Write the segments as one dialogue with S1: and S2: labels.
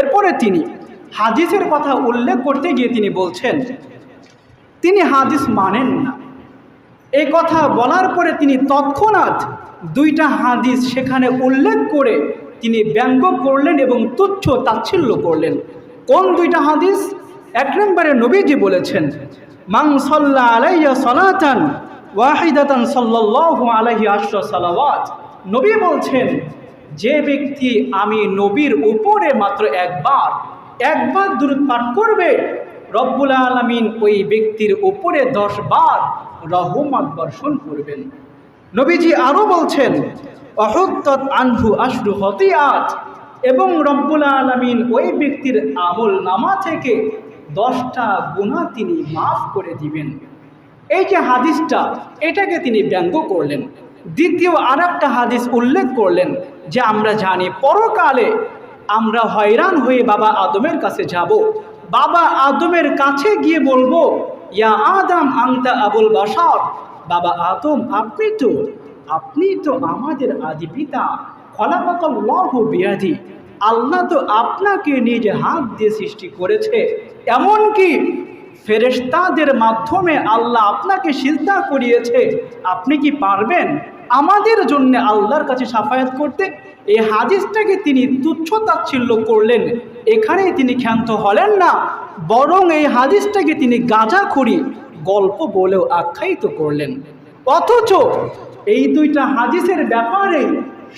S1: এরপরে তিনি হাদিসের কথা উল্লেখ করতে গিয়ে তিনি বলছেন, তিনি হাদিস মানেন না। এই কথা বলার পরে তিনি তৎক্ষণাৎ দুইটা হাদিস সেখানে উল্লেখ করে তিনি ব্যঙ্গ করলেন এবং তুচ্ছ তাচ্ছিল্য করলেন। কোন দুইটা হাদিস? এক নম্বরে নবীজি বলেছেন মাং সল্লা আলাইয়া সলাতান ওয়াহিদাতান সাল্লাল্লাহু আলাইহি আশরা সালাওয়াত। নবী বলছেন যে ব্যক্তি আমি নবীর উপরে মাত্র একবার একবার দূরত পাঠ করবে, রব্বুল আলমিন ওই ব্যক্তির উপরে দশ বার রহমত বর্ষণ করবেন। নবীজি আরও বলছেন, অহত্তত আনহু আশরু হতিয়াত এবং রব্বুল আলমিন ওই ব্যক্তির আমল নামা থেকে দশটা গুণা তিনি মাফ করে দিবেন। এই যে হাদিসটা, এটাকে তিনি ব্যঙ্গ করলেন। দ্বিতীয় আর একটা হাদিস উল্লেখ করলেন যে আমরা জানি পরকালে আমরা হয়রান হয়ে বাবা আদমের কাছে যাব। বাবা আদমের কাছে গিয়ে বলব, ইয়া আদম আংতা আবুল বাসার বাবা আদম, আপনি তো আপনি তো আমাদের আদি পিতা। আল্লাহ তো আপনাকে নিজে হাত দিয়ে সৃষ্টি করেছে। এমনকি ফেরেশতাদের মাধ্যমে আল্লাহ আপনাকে সিজদা করিয়েছে। আপনি কি পারবেন? আমাদের জন্য আল্লাহর কাছে সাফায়াত করতে এই হাদিসটাকে তিনি তুচ্ছ তাচ্ছিল্য করলেন। এখানেই তিনি ক্ষান্ত হলেন না, বরং এই হাদিসটাকে তিনি গাঁজা গাঁজাখড়ি গল্প বলেও আখ্যায়িত করলেন। অথচ এই দুইটা হাদিসের ব্যাপারে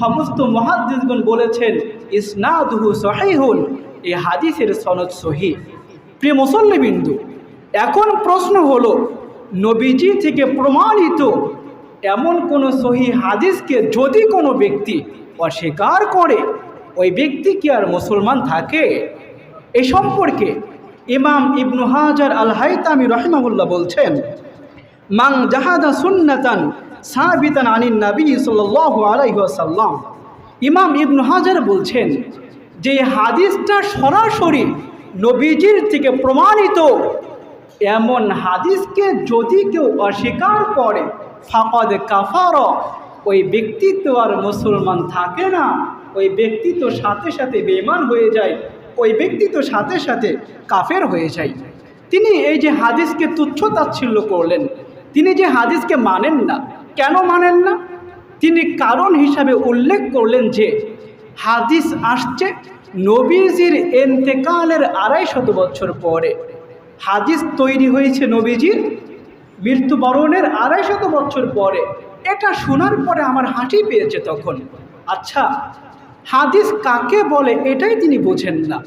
S1: সমস্ত মহাদ্দিসগণ বলেছেন, ইসনাদহু সহিহুন এই হাদিসের সনদ সহি। প্রিয় মুসল্লিবিন্দু, এখন প্রশ্ন হলো, নবীজি থেকে প্রমাণিত এমন কোনো সহি হাদিসকে যদি কোনো ব্যক্তি অস্বীকার করে, ওই ব্যক্তি কি আর মুসলমান থাকে? এ সম্পর্কে ইমাম ইবনু হাজার আল হাইতামি রহিমাহুল্লাহ বলছেন মাং জাহাদা সুন্নাতান সাবিতান আনিন নবী সাল্লাল্লাহু আলাইহি ওয়াসাল্লাম। ইমাম ইবনু হাজার বলছেন, যে হাদিসটা সরাসরি নবীজির থেকে প্রমাণিত, এমন হাদিসকে যদি কেউ অস্বীকার করে ফাকদ কাফার। ওই ব্যক্তি তো আর মুসলমান থাকে না। ওই ব্যক্তি তো সাথে সাথে বেমান হয়ে যায়। ওই ব্যক্তি তো সাথে সাথে কাফের হয়ে যায়। তিনি এই যে হাদিসকে তুচ্ছ তাচ্ছিল্য করলেন, তিনি যে হাদিসকে মানেন না, কেন মানেন না? তিনি কারণ হিসাবে উল্লেখ করলেন যে, হাদিস আসছে নবীজির এন্তেকালের আড়াই শত বছর পরে। হাদিস তৈরি হয়েছে নবীজির মৃত্যুবরণের আড়াই শত বছর পরে। এটা শোনার পরে আমার হাঁটি পেয়েছে তখন। আচ্ছা হাদিস কাকে বলে এটাই তিনি বোঝেন না।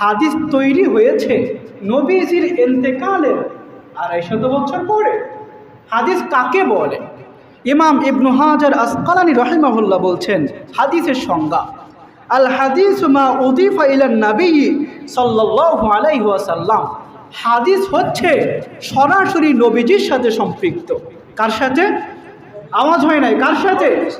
S1: হাদিস তৈরি হয়েছে নবীজির এন্তেকালের আড়াই শত বছর পরে। হাদিস কাকে বলে? ইমাম ইবনু হাজার আসকালানি রহিমাহুল্লাহ বলছেন, হাদিসের সংজ্ঞা, আল হাদিস মা উদিফা ইলান নবী সাল্লাল্লাহু আলাইহি ওয়াসাল্লাম। হাদিস হচ্ছে সরাসরি নবীজির সাথে সম্পৃক্ত। কার সাথে? আওয়াজ হয় নাই। কার সাথে?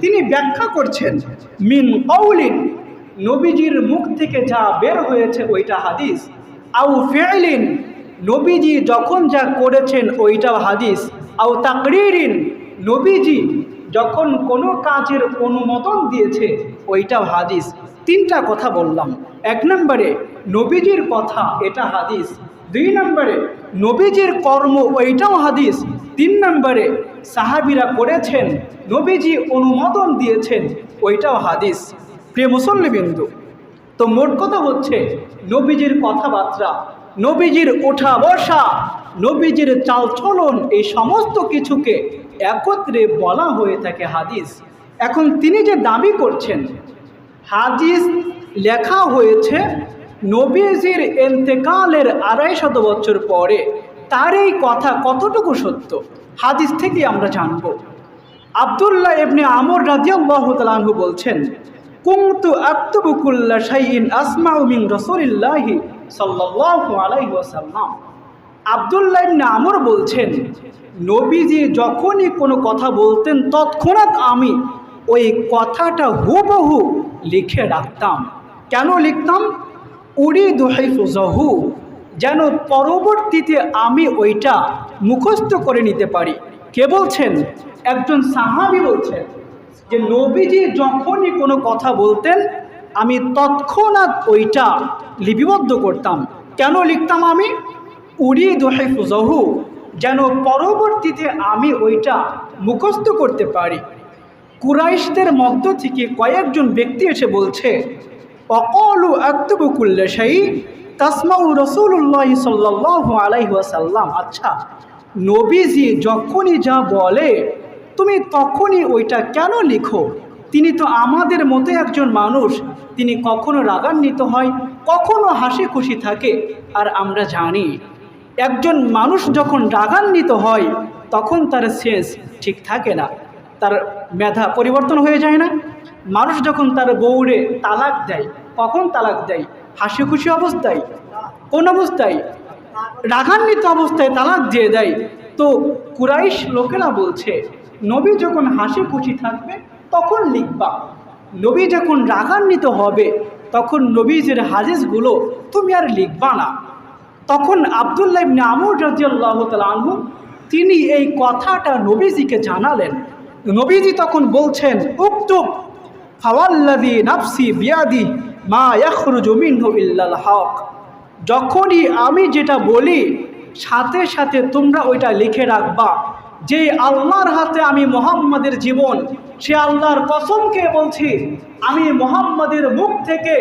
S1: তিনি ব্যাখ্যা করছেন, মিন কৌলিন নবীজির মুখ থেকে যা বের হয়েছে ওইটা হাদিস। আউ ফেলিন নবীজি যখন যা করেছেন ওইটাও হাদিস। আউ তাকরিরিন, নবীজি যখন কোনো কাজের অনুমোদন দিয়েছে ওইটাও হাদিস। তিনটা কথা বললাম। এক নম্বরে, নবীজির কথা এটা হাদিস। দুই নম্বরে, নবীজির কর্ম ওইটাও হাদিস। তিন নম্বরে, সাহাবিরা করেছেন, নবীজি অনুমোদন দিয়েছেন, ওইটাও হাদিস। প্রিয় মুসল্লিবিন্দু, তো মোট কথা হচ্ছে, নবীজির কথাবার্তা, নবীজির ওঠা বসা, নবীজির চালচলন এই সমস্ত কিছুকে একত্রে বলা হয়ে থাকে হাদিস। এখন তিনি যে দাবি করছেন, হাদিস লেখা হয়েছে নবীজির এন্তেকালের আড়াই শত বছর পরে তার এই কথা কতটুকু সত্য? হাদিস থেকে আমরা জানব। আবদুল্লাহ এমনি আমর রাজিয়াল্লাহ তালাহু বলছেন কুমতু আক্তবুকুল্লা শাইন আসমাউ মিন রসুলিল্লাহি সাল্লাল্লাহু আলাইহি আবদুল্লাহ ইবনে আমর বলছেন, নবীজি যখনই কোনো কথা বলতেন, তৎক্ষণাৎ আমি ওই কথাটা হুবহু লিখে রাখতাম। কেন লিখতাম? উড়ি দোহাইফুজহু যেন পরবর্তীতে আমি ওইটা মুখস্থ করে নিতে পারি। কে বলছেন? একজন সাহাবি বলছেন যে, নবীজি যখনই কোনো কথা বলতেন, আমি তৎক্ষণাৎ ওইটা লিপিবদ্ধ করতাম। কেন লিখতাম আমি? উড়ি দোহে ফুজহু যেন পরবর্তীতে আমি ওইটা মুখস্থ করতে পারি। কুরাইশদের মধ্য থেকে কয়েকজন ব্যক্তি এসে বলছে অকলু আক্তবুকুল্লে সেই তাসমাউ রসুল্লাহ সাল্লাহ আলাইহাসাল্লাম আচ্ছা নবীজি যখনই যা বলে, তুমি তখনই ওইটা কেন লিখো? তিনি তো আমাদের মতো একজন মানুষ, তিনি কখনো রাগান্বিত হয়, কখনো হাসি খুশি থাকে, আর আমরা জানি, একজন মানুষ যখন রাগান্বিত হয়, তখন তার সেন্স ঠিক থাকে না। তার মেধা পরিবর্তন হয়ে যায় না। মানুষ যখন তার বউরে তালাক দেয়, কখন তালাক দেয়? হাসি খুশি অবস্থায়, কোন অবস্থায়? রাগান্বিত অবস্থায় তালাক দিয়ে দেয়। তো কুরাইশ লোকেরা বলছে, নবী যখন হাসি খুশি থাকবে, তখন লিখবা। নবী যখন রাগান্বিত হবে, তখন নবীজের হাদিসগুলো তুমি আর লিখবা না। তখন আবদুল্লাহ ইবনে আমর রাজিয়াল্লাহ আনহু, তিনি এই কথাটা নবীজিকে জানালেন। নবীজি তখন বলছেন, উক্তুব ফাওয়াল্লাদি নাফসি বিয়াদি মা ইয়াখরুজু মিনহু ইল্লাল হক। যখনই আমি যেটা বলি, সাথে সাথে তোমরা ওইটা লিখে রাখবা যে আল্লাহর হাতে আমি মোহাম্মদের জীবন, সে আল্লাহর কসমকে বলছি, আমি মোহাম্মদের মুখ থেকে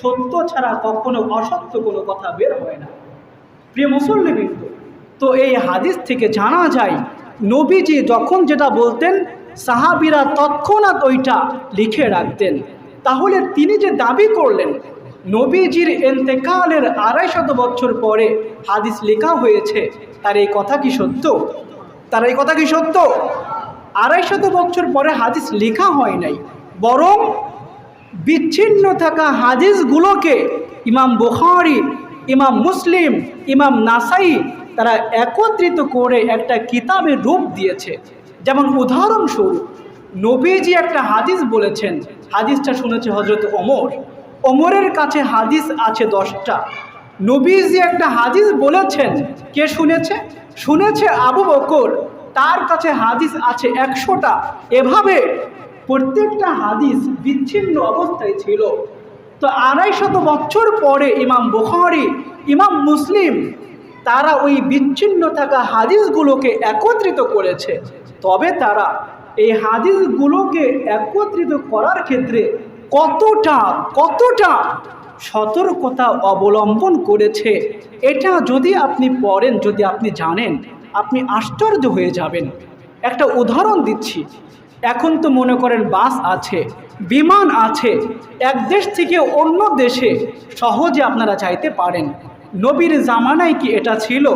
S1: সত্য ছাড়া কখনো অসত্য কোনো কথা বের হয় না। প্রিয় মুসল্লিবৃন্দ তো এই হাদিস থেকে জানা যায়, নবীজি যখন যেটা বলতেন সাহাবিরা তৎক্ষণাৎ ওইটা লিখে রাখতেন। তাহলে তিনি যে দাবি করলেন, নবীজির এন্তেকালের আড়াই শত বছর পরে হাদিস লেখা হয়েছে, তার এই কথা কি সত্য? তার এই কথা কি সত্য? আড়াই শত বছর পরে হাদিস লেখা হয় নাই, বরং বিচ্ছিন্ন থাকা হাদিসগুলোকে ইমাম বুখারি, ইমাম মুসলিম, ইমাম নাসাই তারা একত্রিত করে একটা কিতাবের রূপ দিয়েছে। যেমন উদাহরণস্বরূপ, নবীজি একটা হাদিস বলেছেন, হাদিসটা শুনেছে হজরত ওমর। ওমরের কাছে হাদিস আছে দশটা। নবীজি একটা হাদিস বলেছেন, কে শুনেছে? শুনেছে আবু বকর। তার কাছে হাদিস আছে একশোটা। এভাবে প্রত্যেকটা হাদিস বিচ্ছিন্ন অবস্থায় ছিল। তো আড়াই শত বছর পরে ইমাম বুখারি, ইমাম মুসলিম তারা ওই বিচ্ছিন্ন থাকা হাদিসগুলোকে একত্রিত করেছে। তবে তারা এই হাদিসগুলোকে একত্রিত করার ক্ষেত্রে কতটা কতটা সতর্কতা অবলম্বন করেছে, এটা যদি আপনি পড়েন, যদি আপনি জানেন, আপনি আশ্চর্য হয়ে যাবেন। একটা উদাহরণ দিচ্ছি। এখন তো মনে করেন বাস আছে, বিমান আছে, এক দেশ থেকে অন্য দেশে সহজে আপনারা যাইতে পারেন। নবীর জামানায় কি এটা ছিল?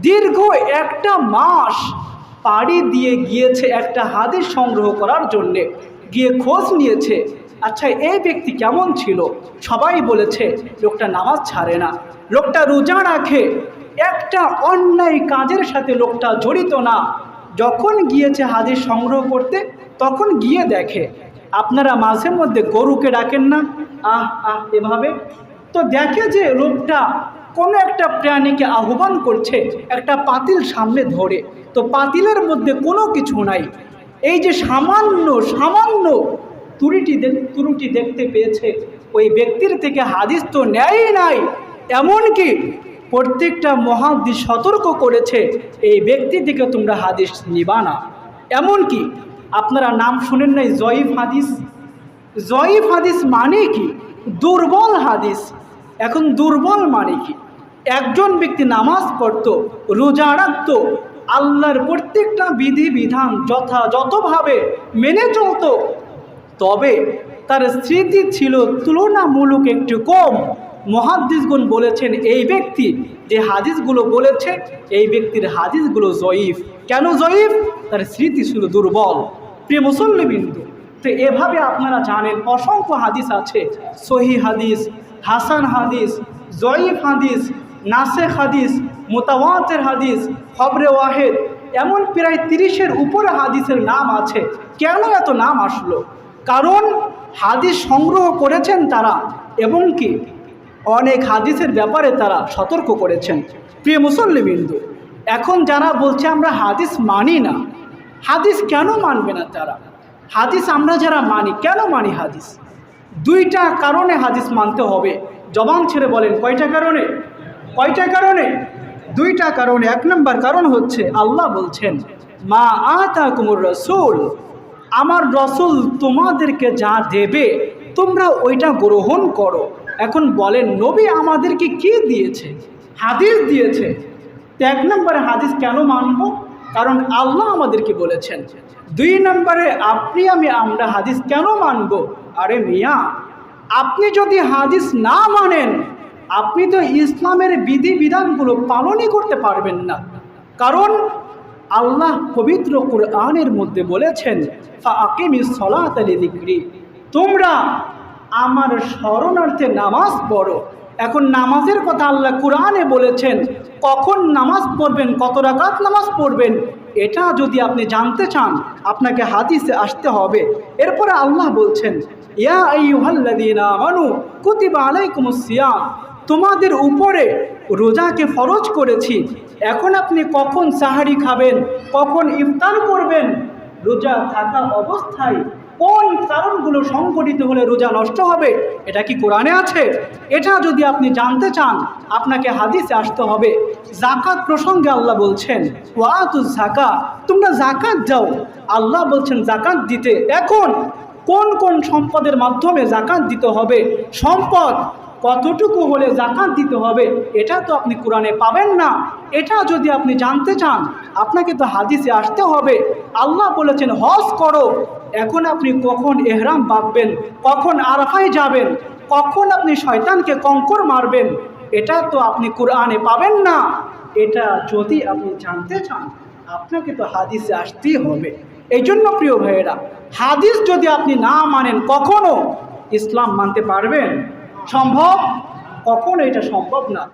S1: দীর্ঘ একটা মাস পাড়ি দিয়ে গিয়েছে একটা হাদিস সংগ্রহ করার জন্যে। গিয়ে খোঁজ নিয়েছে আচ্ছা এই ব্যক্তি কেমন ছিল? সবাই বলেছে, লোকটা নামাজ ছাড়ে না। লোকটা রোজা রাখে, একটা অন্যায় কাজের সাথে লোকটা জড়িত না। যখন গিয়েছে হাদিস সংগ্রহ করতে, তখন গিয়ে দেখে, আপনারা মাঝে মধ্যে গরুকে ডাকেন না? আহ আহ, এভাবে তো দেখে যে লোকটা কোনো একটা প্রাণীকে আহ্বান করছে, একটা পাতিল সামনে ধরে। তো পাতিলের মধ্যে কোনো কিছু নাই। এই যে সামান্য সামান্য ত্রুটি ত্রুটি দেখতে পেয়েছে। ওই ব্যক্তির থেকে হাদিস তো নেয়ই নাই। এমনকি প্রত্যেকটা মহাদিস সতর্ক করেছে, এই ব্যক্তি থেকে তোমরা হাদিস নিবা না। এমনকি আপনারা নাম শুনেন নাই, জয়ীফ হাদিস? জয়ীফ হাদিস মানে কি? দুর্বল হাদিস। এখন দুর্বল মানে কি? একজন ব্যক্তি নামাজ পড়তো, রোজা রাখতো, আল্লাহর প্রত্যেকটা বিধি বিধান যথাযথভাবে মেনে চলতো, তবে তার স্মৃতি ছিল তুলনামূলক একটু কম। মহাদ্দিসগুন বলেছেন, এই ব্যক্তি যে হাদিসগুলো বলেছে, এই ব্যক্তির হাদিসগুলো জয়ীফ। কেন জয়ীফ? তার স্মৃতি ছিল দুর্বল। প্রিয় মুসল্লিবিন্দু, তো এভাবে আপনারা জানেন, অসংখ্য হাদিস আছে, সহি হাদিস হাসান হাদিস, জয়ীফ হাদিস নাসেক হাদিস, মোতাওয়াতের হাদিস, খবরে ওয়াহেদ, এমন প্রায় তিরিশের উপরে হাদিসের নাম আছে। কেন এত নাম আসলো? কারণ হাদিস সংগ্রহ করেছেন তারা এবং কি অনেক হাদিসের ব্যাপারে তারা সতর্ক করেছেন। প্রিয় মুসল্লিবিন্দু, এখন যারা বলছে আমরা হাদিস মানি না, হাদিস কেন মানবে না তারা? হাদিস আমরা যারা মানি, কেন মানি হাদিস? দুইটা কারণে হাদিস মানতে হবে। জবান ছেড়ে বলেন, কয়টা কারণে? কয়টা কারণে? দুইটা কারণে। এক নম্বর কারণ হচ্ছে, আল্লাহ বলছেন, মা আতা কুমুর রসুল। আমার রসুল তোমাদেরকে যা দেবে, তোমরা ওইটা গ্রহণ করো। এখন বলেন, নবী আমাদেরকে কি দিয়েছে? হাদিস দিয়েছে। এক নম্বরে হাদিস কেন মানব? কারণ আল্লাহ আমাদেরকে বলেছেন, দুই নম্বরে আপনি আমি আমরা হাদিস কেন মানব? আরে মিয়া, আপনি যদি হাদিস না মানেন, আপনি তো ইসলামের বিধি বিধানগুলো পালনই করতে পারবেন না। কারণ আল্লাহ পবিত্র কোরআনের মধ্যে বলেছেন দিক্রি তোমরা আমার শরণার্থে নামাজ পড়ো। এখন নামাজের কথা আল্লাহ কোরআনে বলেছেন কখন নামাজ পড়বেন, কত রাকাত নামাজ পড়বেন, এটা যদি আপনি জানতে চান, আপনাকে হাদিসে আসতে হবে। এরপরে আল্লাহ বলছেন তোমাদের উপরে রোজাকে ফরজ করেছি, এখন আপনি কখন সাহারি খাবেন, কখন ইফতার করবেন, রোজা থাকা অবস্থায় কোন কারণগুলো সংগঠিত হলে রোজা নষ্ট হবে। এটা কি কোরআনে আছে? এটা যদি আপনি জানতে চান, আপনাকে হাদিসে আসতে হবে। জাকাত প্রসঙ্গে আল্লাহ বলছেন ওয়াতু জাকা তোমরা জাকাত যাও আল্লাহ বলছেন জাকাত দিতে। এখন কোন কোন সম্পদের মাধ্যমে জাকাত দিতে হবে? সম্পদ। কতটুকু হলে জাকাত দিতে হবে, এটা তো আপনি কোরআনে পাবেন না। এটা যদি আপনি জানতে চান, আপনাকে তো হাদিসে আসতে হবে। আল্লাহ বলেছেন, হজ করো। এখন আপনি কখন এহরাম বাঁধবেন, কখন আরাফায় যাবেন, কখন আপনি শয়তানকে কঙ্কর মারবেন, এটা তো আপনি কোরআনে পাবেন না। এটা যদি আপনি জানতে চান, আপনাকে তো হাদিসে আসতেই হবে। এই জন্য প্রিয় ভাইয়েরা, হাদিস যদি আপনি না মানেন কখনো, ইসলাম মানতে পারবেন? সম্ভব? কখন এটা সম্ভব না।